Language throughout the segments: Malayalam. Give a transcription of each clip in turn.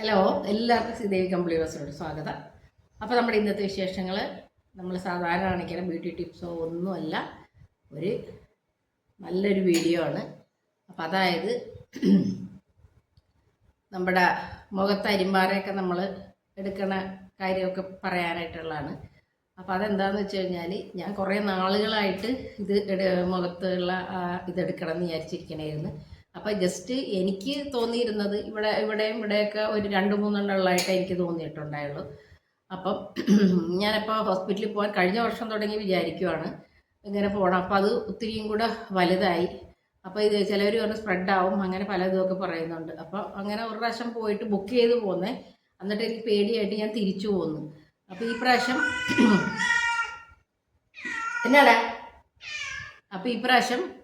ഹലോ എല്ലാവർക്കും ശ്രീദേവി കമ്പിളി കമ്പിളിവേഴ്സിനോട് സ്വാഗതം. അപ്പോൾ നമ്മുടെ ഇന്നത്തെ വിശേഷങ്ങൾ നമ്മൾ സാധാരണ കാണിക്കുന്ന ബ്യൂട്ടി ടിപ്സോ ഒന്നുമല്ല ഒരു നല്ലൊരു വീഡിയോ ആണ്. അപ്പോൾ അതായത് നമ്മുടെ മുഖത്ത് അരിമ്പാറയൊക്കെ നമ്മൾ എടുക്കണ കാര്യമൊക്കെ പറയാനായിട്ടുള്ളതാണ്. അപ്പോൾ അതെന്താണെന്ന് വെച്ച് കഴിഞ്ഞാൽ ഞാൻ കുറേ നാളുകളായിട്ട് ഇത് മുഖത്തുള്ള ഇതെടുക്കണം എന്ന് വിചാരിച്ചിരിക്കണമായിരുന്നു അപ്പം ജസ്റ്റ് എനിക്ക് തോന്നിയിരുന്നത് ഇവിടെ ഇവിടെയും ഇവിടെയൊക്കെ ഒരു രണ്ട് മൂന്നെണ്ണം ഉള്ളതായിട്ട് എനിക്ക് തോന്നിയിട്ടുണ്ടായുള്ളൂ. അപ്പം ഞാനിപ്പോൾ ഹോസ്പിറ്റലിൽ പോകാൻ കഴിഞ്ഞ വർഷം തുടങ്ങി വിചാരിക്കുവാണ്. ഇങ്ങനെ പോകണം അപ്പം അത് ഒത്തിരിയും കൂടെ വലുതായി. അപ്പോൾ ഇത് ചിലവർ പറഞ്ഞ് സ്പ്രെഡ് ആവും. അങ്ങനെ പലതുമൊക്കെ പറയുന്നുണ്ട്. അപ്പോൾ അങ്ങനെ ഒരു പ്രാവശ്യം പോയിട്ട് ബുക്ക് ചെയ്ത് പോന്നേ. എന്നിട്ട് എനിക്ക് പേടിയായിട്ട് ഞാൻ തിരിച്ചു പോന്നു. അപ്പോൾ ഈ പ്രാവശ്യം എന്നാടാ? അപ്പോൾ ഈ പ്രാവശ്യം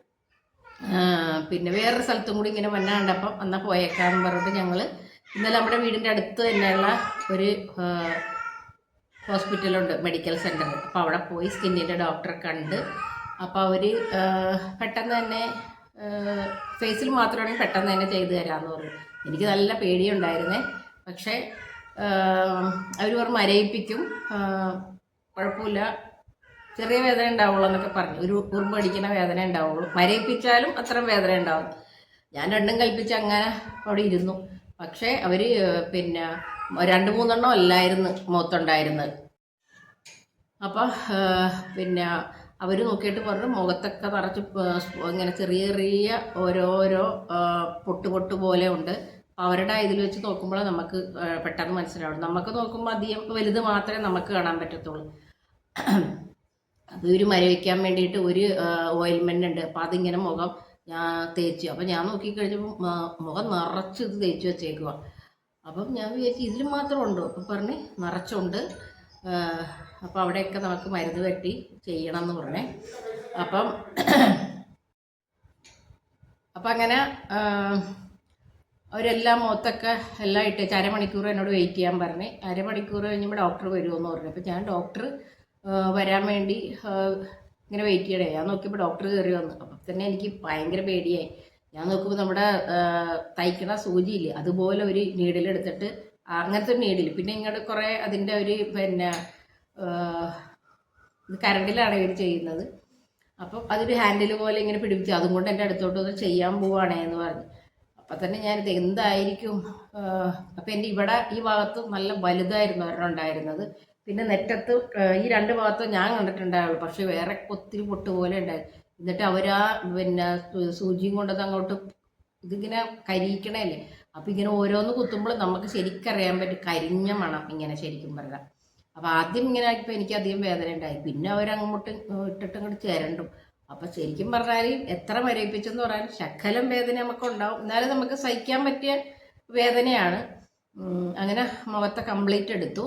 പിന്നെ വേറൊരു സ്ഥലത്തും കൂടി ഇങ്ങനെ വന്ന കണ്ടപ്പം എന്നാൽ പോയേക്കാന്ന് പറഞ്ഞിട്ട് ഞങ്ങൾ ഇന്നലെ നമ്മുടെ വീടിന്റെ അടുത്ത് തന്നെയുള്ള ഒരു ഹോസ്പിറ്റലുണ്ട് മെഡിക്കൽ സെന്റർ അപ്പോൾ അവിടെ പോയി സ്കിന്നിന്റെ ഡോക്ടറെ കണ്ട്. അപ്പോൾ അവർ പെട്ടെന്ന് തന്നെ ഫേസിൽ മാത്രമാണെങ്കിൽ പെട്ടെന്ന് തന്നെ ചെയ്തു തരാമെന്ന് പറഞ്ഞു. എനിക്ക് നല്ല പേടിയുണ്ടായിരുന്നേ. പക്ഷേ അവർ പറഞ്ഞു മരയിപ്പിക്കും കുഴപ്പമില്ല. ചെറിയ വേദന ഉണ്ടാവുള്ളൂ എന്നൊക്കെ പറഞ്ഞു. ഒരു ഉറുമ്പടിക്കുന്ന വേദന ഉണ്ടാവുള്ളൂ. മരയിപ്പിച്ചാലും അത്ര വേദന ഉണ്ടാവും. ഞാൻ രണ്ടും കൽപ്പിച്ച് അങ്ങനെ അവിടെ ഇരുന്നു. പക്ഷേ അവർ പിന്നെ രണ്ട് മൂന്നെണ്ണം അല്ലായിരുന്നു മുഖത്തുണ്ടായിരുന്നത്. അപ്പോൾ പിന്നെ അവർ നോക്കിയിട്ട് പറഞ്ഞു മുഖത്തൊക്കെ നിറച്ച് ഇങ്ങനെ ചെറിയ ചെറിയ ഓരോരോ പൊട്ട് പൊട്ട് പോലെ ഉണ്ട്. അവരുടെ ഇതിൽ വെച്ച് നോക്കുമ്പോൾ നമുക്ക് പെട്ടെന്ന് മനസ്സിലാവും നമുക്ക് നോക്കുമ്പോൾ അധികം വലുത് മാത്രമേ നമുക്ക് കാണാൻ പറ്റത്തുള്ളൂ. അപ്പോൾ ഇവർ മരവിക്കാൻ വേണ്ടിയിട്ട് ഒരു ഓയിൽമെന്റ് ഉണ്ട്. അപ്പോൾ അതിങ്ങനെ മുഖം ഞാൻ തേച്ചു. അപ്പം ഞാൻ നോക്കിക്കഴിഞ്ഞപ്പോൾ മുഖം നിറച്ച് ഇത് തേച്ച് വെച്ചേക്കുക അപ്പം ഞാൻ വിചാരിച്ചു ഇതിൽ മാത്രം ഉണ്ടോ? അപ്പം പറഞ്ഞ് നിറച്ചുണ്ട്. അപ്പോൾ അവിടെയൊക്കെ നമുക്ക് മരുന്ന് കെട്ടി ചെയ്യണം എന്ന് പറഞ്ഞേ. അപ്പം അപ്പം അങ്ങനെ അവരെല്ലാം മുഖത്തൊക്കെ എല്ലാം ഇട്ട് അരമണിക്കൂർ എന്നോട് വെയിറ്റ് ചെയ്യാൻ പറഞ്ഞ്. അരമണിക്കൂർ കഴിഞ്ഞപ്പോൾ ഡോക്ടർ വരുമെന്ന് പറഞ്ഞു. അപ്പോൾ ഞാൻ ഡോക്ടർ വരാൻ വേണ്ടി ഇങ്ങനെ വെയിറ്റ് ചെയ്യണേ. ഞാൻ നോക്കിയപ്പോൾ ഡോക്ടർ കയറി വന്നു. അപ്പം തന്നെ എനിക്ക് ഭയങ്കര പേടിയായി. ഞാൻ നോക്കുമ്പോൾ നമ്മുടെ തയ്ക്കണ സൂചിയില്ലേ അതുപോലെ ഒരു നീഡിലെടുത്തിട്ട് അങ്ങനത്തെ ഒരു നീഡിൽ പിന്നെ ഇങ്ങോട്ട് കുറേ അതിന്റെ ഒരു പിന്നെ കരണ്ടിലാണ് ഇവർ ചെയ്യുന്നത്. അപ്പം അതൊരു ഹാൻഡിൽ പോലെ ഇങ്ങനെ പിടിപ്പിച്ചു. അതും കൊണ്ട് എന്റെ അടുത്തോട്ട് ഒന്ന് ചെയ്യാൻ പോവാണേ എന്ന് പറഞ്ഞു. അപ്പം തന്നെ ഞാനിത് എന്തായിരിക്കും അപ്പം എന്റെ ഇവിടെ ഈ ഭാഗത്ത് നല്ല വലുതായിരുന്നു ഒരെണ്ണം ഉണ്ടായിരുന്നത്. പിന്നെ നെറ്റത്ത് ഈ രണ്ട് ഭാഗത്തും ഞാൻ കണ്ടിട്ടുണ്ടായുള്ളൂ പക്ഷെ വേറെ ഒത്തിരി പൊട്ട് പോലെ ഉണ്ടായിരുന്നു എന്നിട്ട് അവരാ പിന്നെ സൂചിയും കൊണ്ടത് അങ്ങോട്ട് ഇതിങ്ങനെ കരിയിക്കണല്ലേ? അപ്പം ഇങ്ങനെ ഓരോന്ന് കുത്തുമ്പോൾ നമുക്ക് ശരിക്കറിയാൻ പറ്റും കരിഞ്ഞ മണം ഇങ്ങനെ ശരിക്കും പറഞ്ഞാൽ അപ്പം ആദ്യം ഇങ്ങനെ ആക്കിയപ്പോൾ എനിക്ക് അധികം വേദന ഉണ്ടായി. പിന്നെ അവരങ്ങോട്ട് ഇട്ടിട്ട് അങ്ങോട്ട് ചേരണ്ടും. അപ്പം ശരിക്കും പറഞ്ഞാൽ എത്ര മരയിപ്പിച്ചെന്ന് പറഞ്ഞാൽ ശക്കലം വേദന നമുക്ക് ഉണ്ടാവും എന്നാലും നമുക്ക് സഹിക്കാൻ പറ്റിയ വേദനയാണ്. അങ്ങനെ മുഖത്തെ കംപ്ലീറ്റ് എടുത്തു.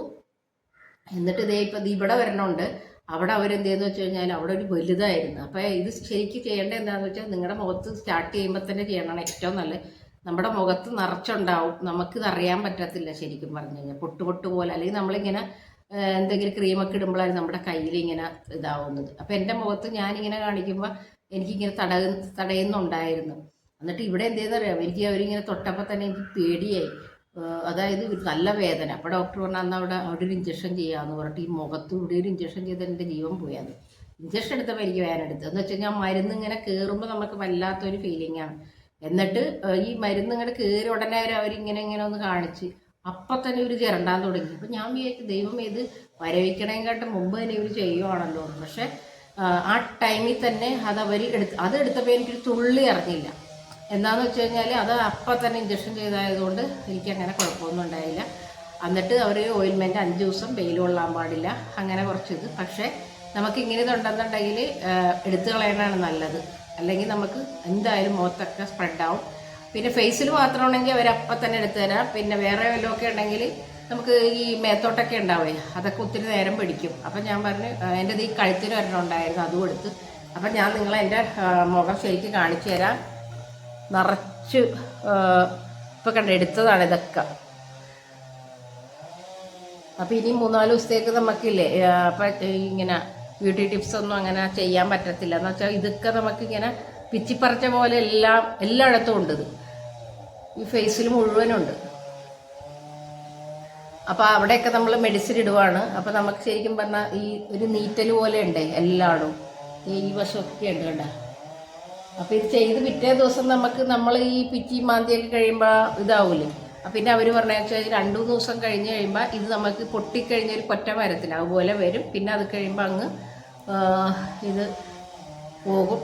എന്നിട്ട് ഇതേ ഇപ്പം ഇവിടെ വരണമുണ്ട് അവിടെ അവരെന്ത് ചെയ്തെന്ന് വെച്ച് കഴിഞ്ഞാൽ അവിടെ ഒരു വലുതായിരുന്നു. അപ്പോൾ ഇത് ശരിക്കും ചെയ്യേണ്ട എന്താണെന്ന് വെച്ചാൽ നിങ്ങളുടെ മുഖത്ത് സ്റ്റാർട്ട് ചെയ്യുമ്പോൾ തന്നെ ചെയ്യണം ഏറ്റവും നല്ലത്. നമ്മുടെ മുഖത്ത് നിറച്ചുണ്ടാവും. നമുക്കിത് അറിയാൻ പറ്റത്തില്ല ശരിക്കും പറഞ്ഞു കഴിഞ്ഞാൽ പൊട്ട് പൊട്ട് പോലെ. അല്ലെങ്കിൽ നമ്മളിങ്ങനെ എന്തെങ്കിലും ക്രീമൊക്കെ ഇടുമ്പോഴാണ് നമ്മുടെ കയ്യിൽ ഇങ്ങനെ ഇതാവുന്നത്. അപ്പോൾ എന്റെ മുഖത്ത് ഞാനിങ്ങനെ കാണിക്കുമ്പോൾ എനിക്കിങ്ങനെ തട തടയുന്നുണ്ടായിരുന്നു. എന്നിട്ട് ഇവിടെ എന്ത് അറിയാം? എനിക്ക് അവരിങ്ങനെ തൊട്ടപ്പോൾ തന്നെ എനിക്ക് പേടിയായി. അതായത് ഒരു നല്ല വേദന. അപ്പോൾ ഡോക്ടർ പറഞ്ഞാൽ അന്ന് അവിടെ അവിടെ ഒരു ഇഞ്ചക്ഷൻ ചെയ്യാമെന്ന് പറഞ്ഞിട്ട് ഈ മുഖത്ത് ഇവിടെ ഒരു ഇഞ്ചക്ഷൻ ചെയ്ത് എന്റെ ജീവൻ പോയത് ഇഞ്ചക്ഷൻ എടുത്തപ്പോൾ എനിക്ക് വേദന എടുത്തു. എന്ന് വെച്ച് കഴിഞ്ഞാൽ മരുന്ന് ഇങ്ങനെ കയറുമ്പോൾ നമുക്ക് വല്ലാത്തൊരു ഫീലിംഗ് ആണ്. എന്നിട്ട് ഈ മരുന്ന് ഇങ്ങനെ കയറി ഉടനെ അവരിങ്ങനെ ഇങ്ങനെ ഒന്ന് കാണിച്ച് അപ്പം തന്നെ ഒരു ചിരണ്ടാൻ തുടങ്ങി. അപ്പം ഞാൻ വിചാരിച്ചു ദൈവം ഇത് വരവിക്കണേക്കാട്ട് മുമ്പ് തന്നെ ഇവർ ചെയ്യുവാണല്ലോ പക്ഷെ ആ, ടൈമിൽ തന്നെ അത് അവർ എടുത്ത് അത് എടുത്തപ്പോൾ എനിക്കൊരു തുള്ളി അറിഞ്ഞില്ല. എന്താണെന്ന് വെച്ച് കഴിഞ്ഞാൽ അത് അപ്പം തന്നെ ഇഞ്ചക്ഷൻ ചെയ്തായതുകൊണ്ട് എനിക്ക് അങ്ങനെ കുഴപ്പമൊന്നും ഉണ്ടായില്ല. എന്നിട്ട് അവർ ഓയിൽമെന്റ് അഞ്ച് ദിവസം വെയിൽ കൊള്ളാൻ പാടില്ല. അങ്ങനെ കുറച്ചിത്. പക്ഷേ നമുക്ക് ഇങ്ങനെ ഇതുണ്ടെന്നുണ്ടെങ്കിൽ എടുത്തു കളയണതാണ് നല്ലത്. അല്ലെങ്കിൽ നമുക്ക് എന്തായാലും മുഖത്തൊക്കെ സ്പ്രെഡ് ആവും. പിന്നെ ഫേസിൽ മാത്രം ഉണ്ടെങ്കിൽ മാത്രമാണെങ്കിൽ അപ്പം തന്നെ എടുത്തു തരാം. പിന്നെ വേറെ വല്ലതൊക്കെ ഉണ്ടെങ്കിൽ നമുക്ക് ഈ മേത്തോട്ടൊക്കെ ഉണ്ടാവേ അതൊക്കെ ഒത്തിരി നേരം പിടിക്കും. അപ്പം ഞാൻ പറഞ്ഞു എന്റെ ഈ കഴുത്തിന് ഒരെണ്ണം ഉണ്ടായിരുന്നു അതും എടുത്ത്. അപ്പം ഞാൻ നിങ്ങളെ എന്റെ മുഖം ശരിക്കും കാണിച്ചു തരാം. നിറച്ച് ഇപ്പം കണ്ട എടുത്തതാണ് ഇതൊക്കെ. അപ്പം ഇനി മൂന്നാൽ ദിവസത്തേക്ക് നമുക്കില്ലേ അപ്പം ഇങ്ങനെ ബ്യൂട്ടി ടിപ്സ് ഒന്നും അങ്ങനെ ചെയ്യാൻ പറ്റത്തില്ല. എന്ന് വെച്ചാൽ ഇതൊക്കെ നമുക്കിങ്ങനെ പിച്ചിപ്പറച്ച പോലെ എല്ലാം എല്ലായിടത്തും ഉണ്ട് ഇത്. ഈ ഫേസിൽ മുഴുവനുണ്ട്. അപ്പോൾ അവിടെയൊക്കെ നമ്മൾ മെഡിസിൻ ഇടുവാണ്. അപ്പോൾ നമുക്ക് ശരിക്കും പറഞ്ഞാൽ ഈ ഒരു നീറ്റൽ പോലെ ഉണ്ട് എല്ലായിടും. ഈ വശമൊക്കെ ഉണ്ട് കണ്ട? അപ്പോൾ ഇത് ചെയ്ത് പിറ്റേ ദിവസം നമുക്ക് നമ്മൾ ഈ പിറ്റി മാന്തിയൊക്കെ കഴിയുമ്പോൾ ഇതാവൂലേ? പിന്നെ അവർ പറഞ്ഞാൽ രണ്ട് മൂന്ന് ദിവസം കഴിഞ്ഞ് കഴിയുമ്പോൾ ഇത് നമുക്ക് പൊട്ടിക്കഴിഞ്ഞ ഒരു കൊറ്റ മരത്തിൽ അതുപോലെ വരും. പിന്നെ അത് കഴിയുമ്പോൾ അങ്ങ് ഇത് പോകും.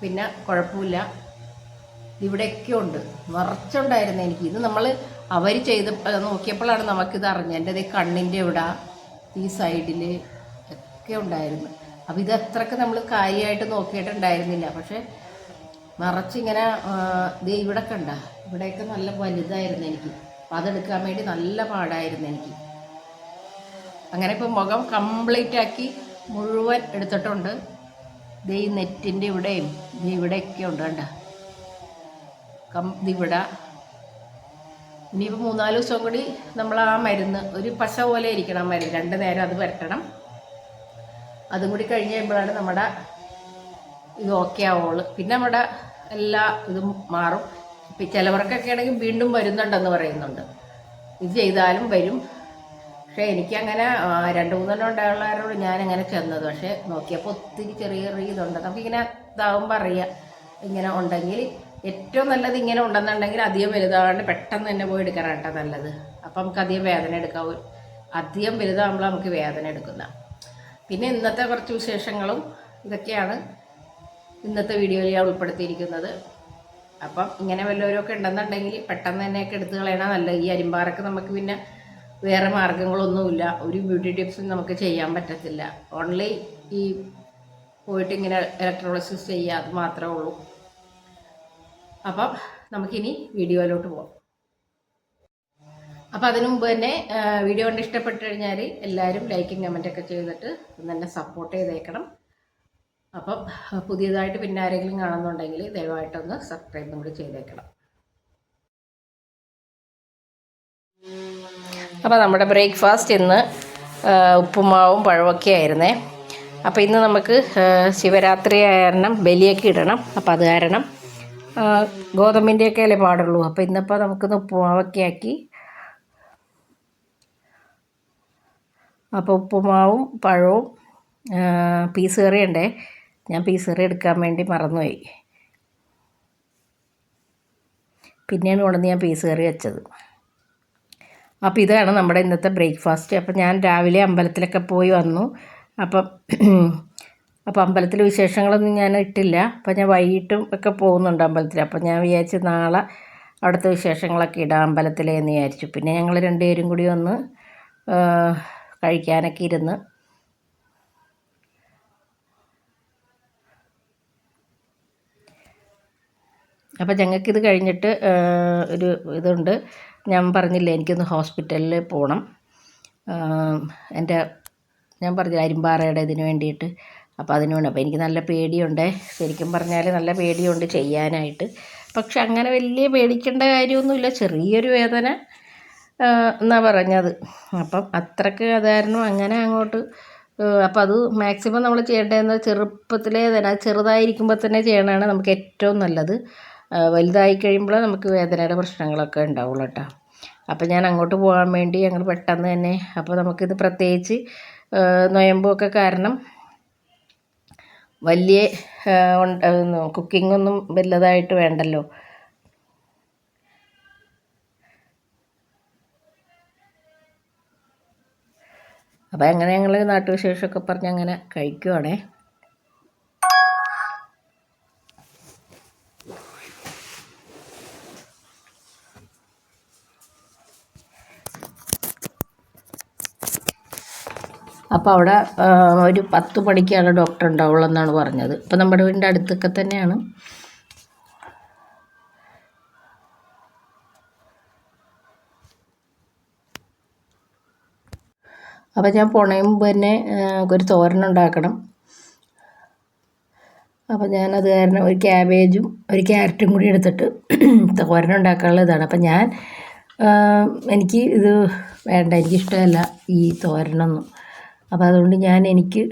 പിന്നെ കുഴപ്പമില്ല. ഇവിടെയൊക്കെ ഉണ്ട്. നിറച്ചുണ്ടായിരുന്നു എനിക്ക്. ഇത് നമ്മൾ അവർ ചെയ്ത് നോക്കിയപ്പോഴാണ് നമുക്കിത് അറിഞ്ഞത്. എന്റെ ഈ കണ്ണിന്റെ ഇവിടെ ഈ സൈഡിൽ ഒക്കെ ഉണ്ടായിരുന്നു. അപ്പോൾ ഇത് അത്രയ്ക്ക് നമ്മൾ കാര്യമായിട്ട് നോക്കിയിട്ടുണ്ടായിരുന്നില്ല. പക്ഷേ നിറച്ചിങ്ങനെ ദേ ഇവിടെ കണ്ട. ഇവിടെയൊക്കെ നല്ല വലുതായിരുന്നു എനിക്ക്. അപ്പം അതെടുക്കാൻ വേണ്ടി നല്ല പാടായിരുന്നു എനിക്ക്. അങ്ങനെ ഇപ്പം മുഖം കംപ്ലീറ്റ് ആക്കി മുഴുവൻ എടുത്തിട്ടുണ്ട്. ദേ ഈ നെറ്റിന്റെ ഇവിടെയും ദേ ഇവിടെയൊക്കെ ഉണ്ട് കണ്ട. കം ഇതിവിടെ ഇനിയിപ്പോൾ മൂന്നാൽ ദിവസം കൂടി നമ്മൾ ആ മരുന്ന് ഒരു പശ പോലെ ഇരിക്കണം ആ മരുന്ന്. രണ്ട് നേരം അത് വരട്ടണം അതും കൂടി കഴിഞ്ഞ് കഴിയുമ്പോഴാണ് നമ്മുടെ ഇത് ഓക്കെ ആവുള്ളൂ. പിന്നെ നമ്മുടെ എല്ലാ ഇതും മാറും. ഇപ്പം ചിലവർക്കൊക്കെ ആണെങ്കിൽ വീണ്ടും വരുന്നുണ്ടെന്ന് പറയുന്നുണ്ട്. ഇത് ചെയ്താലും വരും. പക്ഷേ എനിക്കങ്ങനെ രണ്ട് മൂന്നെണ്ണം ഉണ്ടായുള്ളവരോട് ഞാനങ്ങനെ ചെന്നത്. പക്ഷേ നോക്കിയപ്പോൾ ഒത്തിരി ചെറിയ ചെറിയ ഇതുണ്ട്. നമുക്കിങ്ങനെ ഇതാവുമ്പോൾ അറിയാം. ഇങ്ങനെ ഉണ്ടെങ്കിൽ ഏറ്റവും നല്ലത് ഇങ്ങനെ ഉണ്ടെന്നുണ്ടെങ്കിൽ അധികം വലുതാകാണ്ട് പെട്ടെന്ന് തന്നെ പോയി എടുക്കാനാണ് കേട്ടോ നല്ലത്. അപ്പം നമുക്ക് അധികം വേദന എടുക്കാവൂ. അധികം വലുതാകുമ്പോൾ നമുക്ക് വേദന എടുക്കുന്ന. പിന്നെ ഇന്നത്തെ കുറച്ച് വിശേഷങ്ങളും ഇതൊക്കെയാണ്. ഇന്നത്തെ വീഡിയോയിൽ ഞാൻ ഉൾപ്പെടുത്തിയിരിക്കുന്നത്. അപ്പം ഇങ്ങനെ വല്ലവരൊക്കെ ഉണ്ടെന്നുണ്ടെങ്കിൽ പെട്ടെന്ന് തന്നെയൊക്കെ എടുത്തു കളയണ നല്ലത്. ഈ അരിമ്പാറൊക്കെ നമുക്ക് പിന്നെ വേറെ മാർഗങ്ങളൊന്നുമില്ല. ഒരു ബ്യൂട്ടി ടിപ്സും നമുക്ക് ചെയ്യാൻ പറ്റത്തില്ല. ഓൺലി ഈ പോയിട്ട് ഇങ്ങനെ ഇലക്ട്രോളിസിസ് ചെയ്യുക അത് മാത്രമേ ഉള്ളൂ. അപ്പം നമുക്കിനി വീഡിയോയിലോട്ട് പോകാം അപ്പം അതിനു മുമ്പ് തന്നെ വീഡിയോ കണ്ട് ഇഷ്ടപ്പെട്ട് കഴിഞ്ഞാൽ എല്ലാവരും ലൈക്കും കമന്റൊക്കെ ചെയ്തിട്ട് ഒന്ന് എന്നെ സപ്പോർട്ട് ചെയ്തേക്കണം. അപ്പം പുതിയതായിട്ട് പിന്നെ ആരെങ്കിലും കാണുന്നുണ്ടെങ്കിൽ ദയവായിട്ടൊന്ന് സബ്സ്ക്രൈബും കൂടി ചെയ്തേക്കണം. അപ്പോൾ നമ്മുടെ ബ്രേക്ക്ഫാസ്റ്റ് ഇന്ന് ഉപ്പുമാവും പഴമൊക്കെ ആയിരുന്നേ. അപ്പോൾ ഇന്ന് നമുക്ക് ശിവരാത്രി കാരണം ബലിയൊക്കെ ഇടണം. അപ്പോൾ അത് കാരണം ഗോതമ്പിന്റെയൊക്കെ അല്ലേ പാടുള്ളൂ. അപ്പോൾ ഇന്നിപ്പോൾ നമുക്കിന്ന് ഉപ്പുമാവൊക്കെ ആക്കി. അപ്പോൾ ഉപ്പുമാവും പഴവും പീസ് കറി ഉണ്ടേ ഞാൻ പീസ് കറി എടുക്കാൻ വേണ്ടി മറന്നുപോയി. പിന്നെയാണ് കൊണ്ടുവന്ന് ഞാൻ പീസ് കറി വെച്ചത്. അപ്പോൾ ഇതാണ് നമ്മുടെ ഇന്നത്തെ ബ്രേക്ക്ഫാസ്റ്റ്. അപ്പം ഞാൻ രാവിലെ അമ്പലത്തിലൊക്കെ പോയി വന്നു. അപ്പം അപ്പോൾ അമ്പലത്തിൽ വിശേഷങ്ങളൊന്നും ഞാൻ ഇട്ടില്ല. അപ്പം ഞാൻ വൈകിട്ടും ഒക്കെ പോകുന്നുണ്ട് അമ്പലത്തിൽ. അപ്പം ഞാൻ വിചാരിച്ച് നാളെ അവിടുത്തെ വിശേഷങ്ങളൊക്കെ ഇടാം അമ്പലത്തിലേന്ന് വിചാരിച്ചു. പിന്നെ ഞങ്ങൾ രണ്ടുപേരും കൂടി ഒന്ന് കഴിക്കാനൊക്കെ ഇരുന്ന് അപ്പോൾ ഞങ്ങൾക്കിത് കഴിഞ്ഞിട്ട് ഒരു ഇതുണ്ട്. ഞാൻ പറഞ്ഞില്ലേ എനിക്കൊന്ന് ഹോസ്പിറ്റലിൽ പോകണം എന്റെ ഞാൻ പറഞ്ഞ അരിമ്പാറയുടെ ഇതിന് വേണ്ടിയിട്ട്. അപ്പോൾ അതിന് വേണ്ടി അപ്പോൾ എനിക്ക് നല്ല പേടിയുണ്ട്. ശരിക്കും പറഞ്ഞാൽ നല്ല പേടിയുണ്ട് ചെയ്യാനായിട്ട്. പക്ഷെ അങ്ങനെ വലിയ പേടിക്കേണ്ട കാര്യമൊന്നുമില്ല. ചെറിയൊരു വേദന എന്നാ പറഞ്ഞത്. അപ്പം അത്രയ്ക്ക് അതായിരുന്നു അങ്ങനെ അങ്ങോട്ട് അപ്പോൾ അത് മാക്സിമം നമ്മൾ ചെയ്യേണ്ടതെന്ന് ചെറുപ്പത്തിലേ തന്നെ ചെറുതായിരിക്കുമ്പോൾ തന്നെ ചെയ്യണതാണ് നമുക്ക് ഏറ്റവും നല്ലത്. വലുതായി കഴിയുമ്പോൾ നമുക്ക് വേദനയുടെ പ്രശ്നങ്ങളൊക്കെ ഉണ്ടാവുള്ളൂ കേട്ടോ. അപ്പോൾ ഞാൻ അങ്ങോട്ട് പോകാൻ വേണ്ടി ഞങ്ങൾ പെട്ടെന്ന് തന്നെ അപ്പോൾ നമുക്കിത് പ്രത്യേകിച്ച് നൊയമ്പൊക്കെ കാരണം വലിയ കുക്കിങ്ങൊന്നും വലുതായിട്ട് വേണ്ടല്ലോ. അപ്പോൾ അങ്ങനെ ഞങ്ങൾ നാട്ടുവിശേഷമൊക്കെ പറഞ്ഞ് അങ്ങനെ കഴിക്കുവാണേ. അപ്പോൾ അവിടെ ഒരു പത്ത് മണിക്കാണ് ഡോക്ടർ ഉണ്ടാവുള്ളൂ എന്നാണ് പറഞ്ഞത്. അപ്പോൾ നമ്മുടെ വീടിന്റെ അടുത്തൊക്കെ തന്നെയാണ്. അപ്പോൾ ഞാൻ പോണതിന് മുമ്പ് തന്നെ ഒരു തോരൻ ഉണ്ടാക്കണം. അപ്പോൾ ഞാനത് കാരണം ഒരു ക്യാബേജും ഒരു ക്യാരറ്റും കൂടി എടുത്തിട്ട് തോരൻ ഉണ്ടാക്കാനുള്ള ഇതാണ്. അപ്പം ഞാൻ എനിക്ക് ഇത് വേണ്ട എനിക്കിഷ്ടമല്ല ഈ തോരനൊന്നും. അപ്പോൾ അതുകൊണ്ട് ഞാൻ എനിക്ക്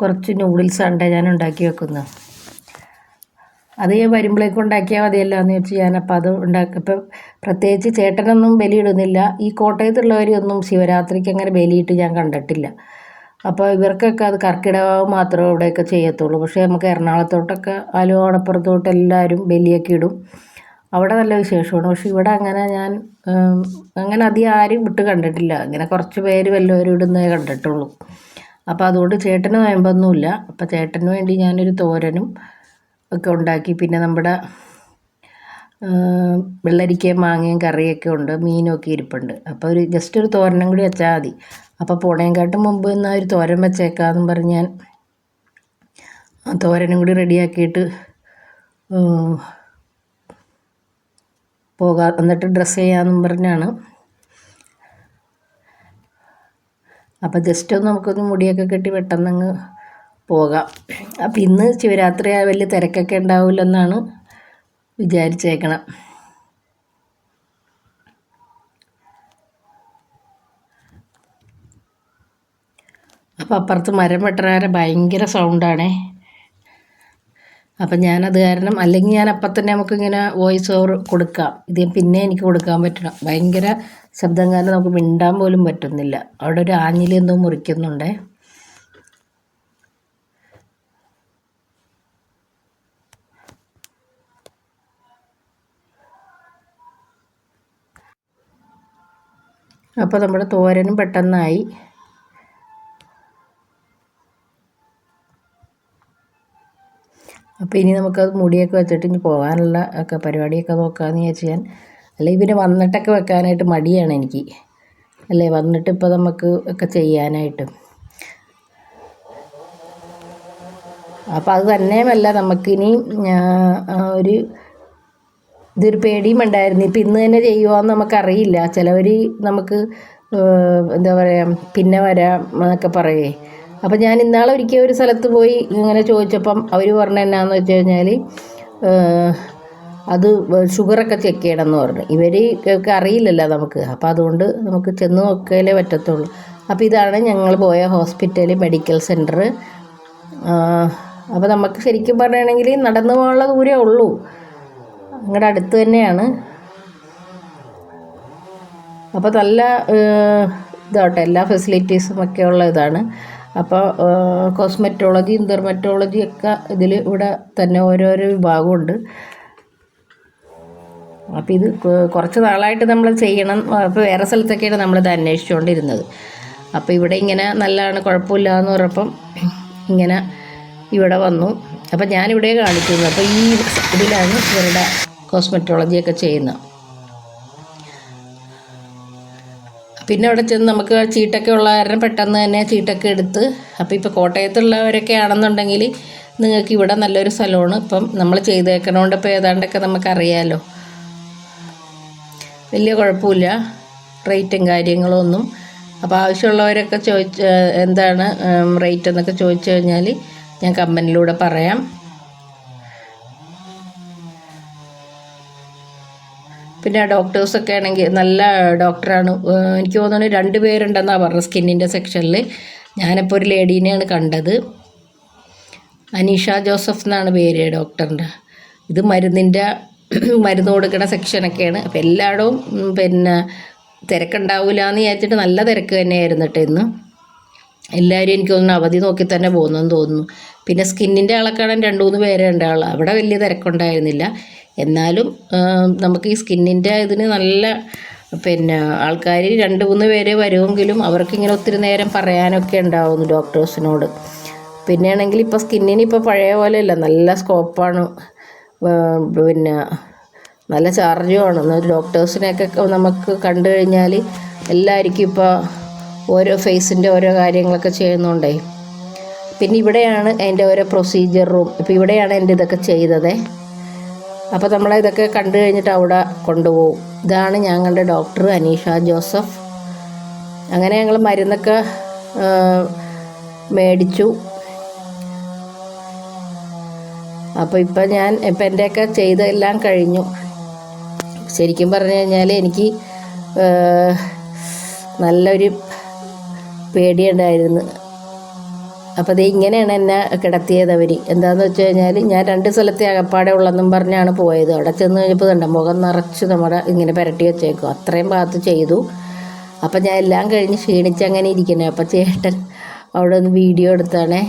കുറച്ച് നൂഡിൽസ് ഉണ്ട് ഞാൻ ഉണ്ടാക്കി വെക്കുന്നത് അത് ഞാൻ വരുമ്പോഴേക്കും ഉണ്ടാക്കിയാൽ മതിയല്ലോ എന്ന് വെച്ച് ഞാനപ്പോൾ അത് ഉണ്ടാക്കി ഇപ്പം പ്രത്യേകിച്ച് ചേട്ടനൊന്നും ബലിയിടുന്നില്ല ഈ കോട്ടയത്തുള്ളവരെയൊന്നും ശിവരാത്രിക്ക് അങ്ങനെ ബലിയിട്ട് ഞാൻ കണ്ടിട്ടില്ല. അപ്പോൾ ഇവർക്കൊക്കെ അത് കർക്കിടകം മാത്രമേ ഇവിടെയൊക്കെ ചെയ്യത്തുള്ളൂ. പക്ഷേ നമുക്ക് എറണാകുളത്തോട്ടൊക്കെ ആലുവ എല്ലാവരും ബലിയൊക്കെ ഇടും. അവിടെ നല്ല വിശേഷമാണ്. പക്ഷേ ഇവിടെ അങ്ങനെ ഞാൻ അങ്ങനെ അധികം ആരും വിട്ട് കണ്ടിട്ടില്ല. അങ്ങനെ കുറച്ച് പേര് വല്ലവരും ഇടുന്നേ കണ്ടിട്ടുള്ളൂ. അപ്പോൾ അതുകൊണ്ട് ചേട്ടന് നോയമ്പൊന്നുമില്ല അപ്പോൾ ചേട്ടന് വേണ്ടി ഞാനൊരു തോരനും ഒക്കെ ഉണ്ടാക്കി. പിന്നെ നമ്മുടെ വെള്ളരിക്കയും മാങ്ങയും കറിയൊക്കെ ഉണ്ട്. മീനൊക്കെ ഇരിപ്പുണ്ട്. അപ്പോൾ ഒരു ജസ്റ്റ് ഒരു തോരനും കൂടി വെച്ചാൽ മതി. അപ്പോൾ പോണേക്കാട്ടും മുമ്പ് എന്നാൽ ഒരു തോരൻ വെച്ചേക്കാമെന്നും പറഞ്ഞ് ഞാൻ തോരനും കൂടി റെഡിയാക്കിയിട്ട് പോകാം എന്നിട്ട് ഡ്രസ്സ് ചെയ്യാമെന്നും പറഞ്ഞാണ്. അപ്പോൾ ജസ്റ്റ് ഒന്ന് നമുക്കൊന്ന് മുടിയൊക്കെ കെട്ടി പെട്ടെന്നങ്ങ് പോകാം. അപ്പം ഇന്ന് ശിവരാത്രി വലിയ തിരക്കൊക്കെ ഉണ്ടാവില്ലെന്നാണ് വിചാരിച്ചേക്കണം. അപ്പോൾ അപ്പുറത്ത് മരം വെട്ടറാരെ ഭയങ്കര സൗണ്ടാണേ അപ്പം ഞാനത് കാരണം അല്ലെങ്കിൽ ഞാൻ അപ്പം തന്നെ നമുക്കിങ്ങനെ വോയിസ് ഓവർ കൊടുക്കാം. ഇത് പിന്നെ എനിക്ക് കൊടുക്കാൻ പറ്റണം. ഭയങ്കര ശബ്ദം കാരണം നമുക്ക് മിണ്ടാൻ പോലും പറ്റുന്നില്ല. അവിടെ ഒരു ആഞ്ഞിലി എന്തോ മുറിക്കുന്നുണ്ടേ. അപ്പോൾ നമ്മുടെ തോരനും പെട്ടെന്നായി. അപ്പോൾ ഇനി നമുക്കത് മുടിയൊക്കെ വെച്ചിട്ട് ഇനി പോകാനുള്ള ഒക്കെ പരിപാടിയൊക്കെ നോക്കാമെന്ന് വിചാരിച്ച് ഞാൻ. അല്ലെങ്കിൽ പിന്നെ വന്നിട്ടൊക്കെ വെക്കാനായിട്ട് മടിയാണ് എനിക്ക്. അല്ലേ വന്നിട്ട് ഇപ്പോൾ നമുക്ക് ഒക്കെ ചെയ്യാനായിട്ട്. അപ്പോൾ അത് തന്നെയുമല്ല നമുക്കിനി ഒരു ഇതൊരു പേടിയും ഉണ്ടായിരുന്നു. ഇപ്പം ഇന്ന് തന്നെ ചെയ്യുമോയെന്ന് നമുക്കറിയില്ല. ചിലവർ നമുക്ക് എന്താ പറയുക പിന്നെ വരാം എന്നൊക്കെ പറയേ. അപ്പം ഞാൻ ഇന്നാളെ ഒരിക്കൽ ഒരു സ്ഥലത്ത് പോയി ഇങ്ങനെ ചോദിച്ചപ്പം അവർ പറഞ്ഞ എന്നാന്ന് വെച്ച് കഴിഞ്ഞാൽ അത് ഷുഗറൊക്കെ ചെക്ക് ചെയ്യണം എന്ന് പറഞ്ഞു ഇവർ അറിയില്ലല്ലോ നമുക്ക്. അപ്പോൾ അതുകൊണ്ട് നമുക്ക് ചെന്ന് നോക്കിയാലേ പറ്റത്തുള്ളൂ. അപ്പോൾ ഇതാണ് ഞങ്ങൾ പോയ ഹോസ്പിറ്റൽ മെഡിക്കൽ സെന്റർ അപ്പോൾ നമുക്ക് ശരിക്കും പറയുകയാണെങ്കിൽ നടന്നു പോകാനുള്ള ദൂരേ ഉള്ളൂ. നിങ്ങളുടെ അടുത്ത് തന്നെയാണ്. അപ്പോൾ നല്ല ഇതാവട്ടെ എല്ലാ ഫെസിലിറ്റീസും ഒക്കെ ഉള്ള ഇതാണ്. അപ്പോൾ കോസ്മെറ്റോളജി ഡെർമറ്റോളജി ഒക്കെ ഇതിൽ ഇവിടെ തന്നെ ഓരോരോ വിഭാഗമുണ്ട്. അപ്പോൾ ഇത് കുറച്ച് നാളായിട്ട് നമ്മൾ ചെയ്യണം അപ്പോൾ വേറെ സ്ഥലത്തൊക്കെയാണ് നമ്മളിത് അന്വേഷിച്ചുകൊണ്ടിരുന്നത് അപ്പോൾ ഇവിടെ ഇങ്ങനെ നല്ലതാണ് കുഴപ്പമില്ല എന്ന് പറഞ്ഞപ്പം ഇങ്ങനെ ഇവിടെ വന്നു. അപ്പം ഞാനിവിടെ കാണിക്കുന്നു അപ്പോൾ ഈ ഇതിലാണ് ഇവരുടെ കോസ്മെറ്റോളജിയൊക്കെ ചെയ്യുന്നത്. പിന്നെ അവിടെ ചെന്ന് നമുക്ക് ചീട്ടൊക്കെ ഉള്ള കാരണം പെട്ടെന്ന് തന്നെ ചീട്ടൊക്കെ എടുത്ത് അപ്പോൾ ഇപ്പോൾ കോട്ടയത്തുള്ളവരൊക്കെ ആണെന്നുണ്ടെങ്കിൽ നിങ്ങൾക്ക് ഇവിടെ നല്ലൊരു സ്ഥലമാണ് ഇപ്പം നമ്മൾ ചെയ്തേക്കണോണ്ട് ഇപ്പോൾ ഏതാണ്ടൊക്കെ നമുക്കറിയാമല്ലോ വലിയ കുഴപ്പമില്ല. റേറ്റും കാര്യങ്ങളും ഒന്നും. അപ്പോൾ ആവശ്യമുള്ളവരൊക്കെ ചോദിച്ച് എന്താണ് റേറ്റ് എന്നൊക്കെ ചോദിച്ചു കഴിഞ്ഞാൽ ഞാൻ കമ്പനിയിലൂടെ പറയാം. പിന്നെ ഡോക്ടേഴ്സൊക്കെ ആണെങ്കിൽ നല്ല ഡോക്ടറാണ് എനിക്ക് തോന്നുന്നു രണ്ട് പേരുണ്ടെന്നാണ് പറഞ്ഞത് സ്കിന്നിന്റെ സെക്ഷനിൽ ഞാനിപ്പോൾ ഒരു ലേഡീനെയാണ് കണ്ടത്. അനീഷ ജോസഫ് എന്നാണ് പേര് ഡോക്ടറിന്റെ ഇത് മരുന്നിന്റെ മരുന്ന് കൊടുക്കുന്ന സെക്ഷനൊക്കെയാണ്. അപ്പോൾ എല്ലായിടവും പിന്നെ തിരക്കുണ്ടാവില്ല എന്ന് വിചാരിച്ചിട്ട് നല്ല തിരക്ക് തന്നെയായിരുന്നു കേട്ടോ ഇന്ന്. എല്ലാവരും എനിക്ക് തോന്നുന്നു അവധി നോക്കി തന്നെ പോകുന്നെന്ന് തോന്നുന്നു. പിന്നെ സ്കിന്നിന്റെ ആളൊക്കെയാണ് രണ്ട് മൂന്ന് പേരേ ഉണ്ടാവുള്ളൂ അവിടെ വലിയ തിരക്കുണ്ടായിരുന്നില്ല. എന്നാലും നമുക്ക് ഈ സ്കിന്നിന്റെ ഇതിന് നല്ല പിന്നെ ആൾക്കാർ രണ്ട് മൂന്ന് പേരെ വരുമെങ്കിലും അവർക്കിങ്ങനെ ഒത്തിരി നേരം പറയാനൊക്കെ ഉണ്ടാവുന്നു ഡോക്ടേഴ്സിനോട്. പിന്നെയാണെങ്കിൽ ഇപ്പോൾ സ്കിന്നിന് ഇപ്പോൾ പഴയ പോലെ അല്ല നല്ല സ്കോപ്പാണ്. പിന്നെ നല്ല ചാർജുമാണ് ഡോക്ടേഴ്സിനെയൊക്കെ നമുക്ക് കണ്ടു കഴിഞ്ഞാൽ എല്ലാവർക്കും ഇപ്പോൾ ഓരോ ഫേസിന്റെ ഓരോ കാര്യങ്ങളൊക്കെ ചെയ്യുന്നുണ്ടേ പിന്നെ ഇവിടെയാണ് അതിന്റെ ഓരോ പ്രൊസീജിയർ റൂം ഇവിടെയാണ് എന്റെ ഇതൊക്കെ ചെയ്തത്. അപ്പോൾ നമ്മൾ ഇതൊക്കെ കണ്ടു കഴിഞ്ഞിട്ട് അവിടെ കൊണ്ടുപോകും. ഇതാണ് ഞങ്ങളുടെ ഡോക്ടർ അനീഷ ജോസഫ്. അങ്ങനെ ഞങ്ങൾ മരുന്നൊക്കെ മേടിച്ചു. അപ്പോൾ ഇപ്പം ഞാൻ ഇപ്പം എന്റെയൊക്കെ ചെയ്തെല്ലാം കഴിഞ്ഞു. ശരിക്കും പറഞ്ഞു കഴിഞ്ഞാൽ എനിക്ക് നല്ലൊരു പേടിയുണ്ടായിരുന്നു. അപ്പോൾ ഇത് ഇങ്ങനെയാണ് എന്നെ കിടത്തിയത് അവർ എന്താന്ന് വെച്ച് കഴിഞ്ഞാൽ ഞാൻ രണ്ട് സ്ഥലത്തെ അകപ്പാടെ ഉള്ളെന്നും പറഞ്ഞാണ് പോയത്. അവിടെ ചെന്ന് കഴിഞ്ഞപ്പോൾ കണ്ട മുഖം നിറച്ച് നമ്മുടെ ഇങ്ങനെ പുരട്ടി വെച്ചേക്കും അത്രയും ഭാഗത്ത് ചെയ്തു. അപ്പം ഞാൻ എല്ലാം കഴിഞ്ഞ് ക്ഷീണിച്ച് അങ്ങനെ ഇരിക്കണേ. അപ്പം ചേട്ടൻ അവിടെ ഒന്ന് വീഡിയോ എടുത്താണേ.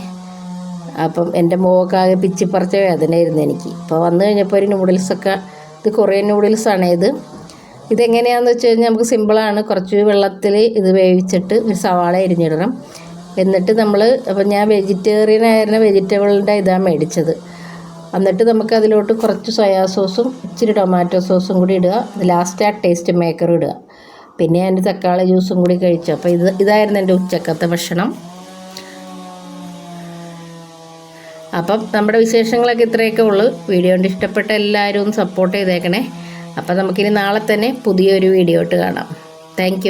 അപ്പം എന്റെ മുഖമൊക്കെ പിച്ചിപ്പറിച്ച വേദനയായിരുന്നു എനിക്ക്. അപ്പോൾ വന്നു കഴിഞ്ഞപ്പോൾ ഒരു നൂഡിൽസൊക്കെ ഇത് കൊറിയൻ നൂഡിൽസാണ് ഇത്. ഇതെങ്ങനെയാണെന്ന് വെച്ച് കഴിഞ്ഞാൽ നമുക്ക് സിമ്പിളാണ് കുറച്ച് വെള്ളത്തിൽ ഇത് വേവിച്ചിട്ട് ഒരു സവാള എരിഞ്ഞിടണം എന്നിട്ട് നമ്മൾ അപ്പം ഞാൻ വെജിറ്റേറിയൻ ആയിരുന്ന വെജിറ്റബിളിന്റെ ഇതാണ് മേടിച്ചത്. എന്നിട്ട് നമുക്ക് അതിലോട്ട് കുറച്ച് സോയാ സോസും ഇച്ചിരി ടൊമാറ്റോ സോസും കൂടി ഇടുക. ലാസ്റ്റ് ആ ടേസ്റ്റ് മേക്കർ ഇടുക. പിന്നെ ഞാൻ തക്കാളി ജ്യൂസും കൂടി കഴിച്ചു. അപ്പോൾ ഇത് ഇതായിരുന്നു എന്റെ ഉച്ചക്കത്തെ ഭക്ഷണം. അപ്പം നമ്മുടെ വിശേഷങ്ങളൊക്കെ ഇത്രയൊക്കെ ഉള്ളൂ. വീഡിയോ കൊണ്ട് ഇഷ്ടപ്പെട്ട എല്ലാവരും ഒന്ന് സപ്പോർട്ട് ചെയ്തേക്കണേ. അപ്പം നമുക്കിനി നാളെ തന്നെ പുതിയൊരു വീഡിയോ ഇട്ട് കാണാം. താങ്ക്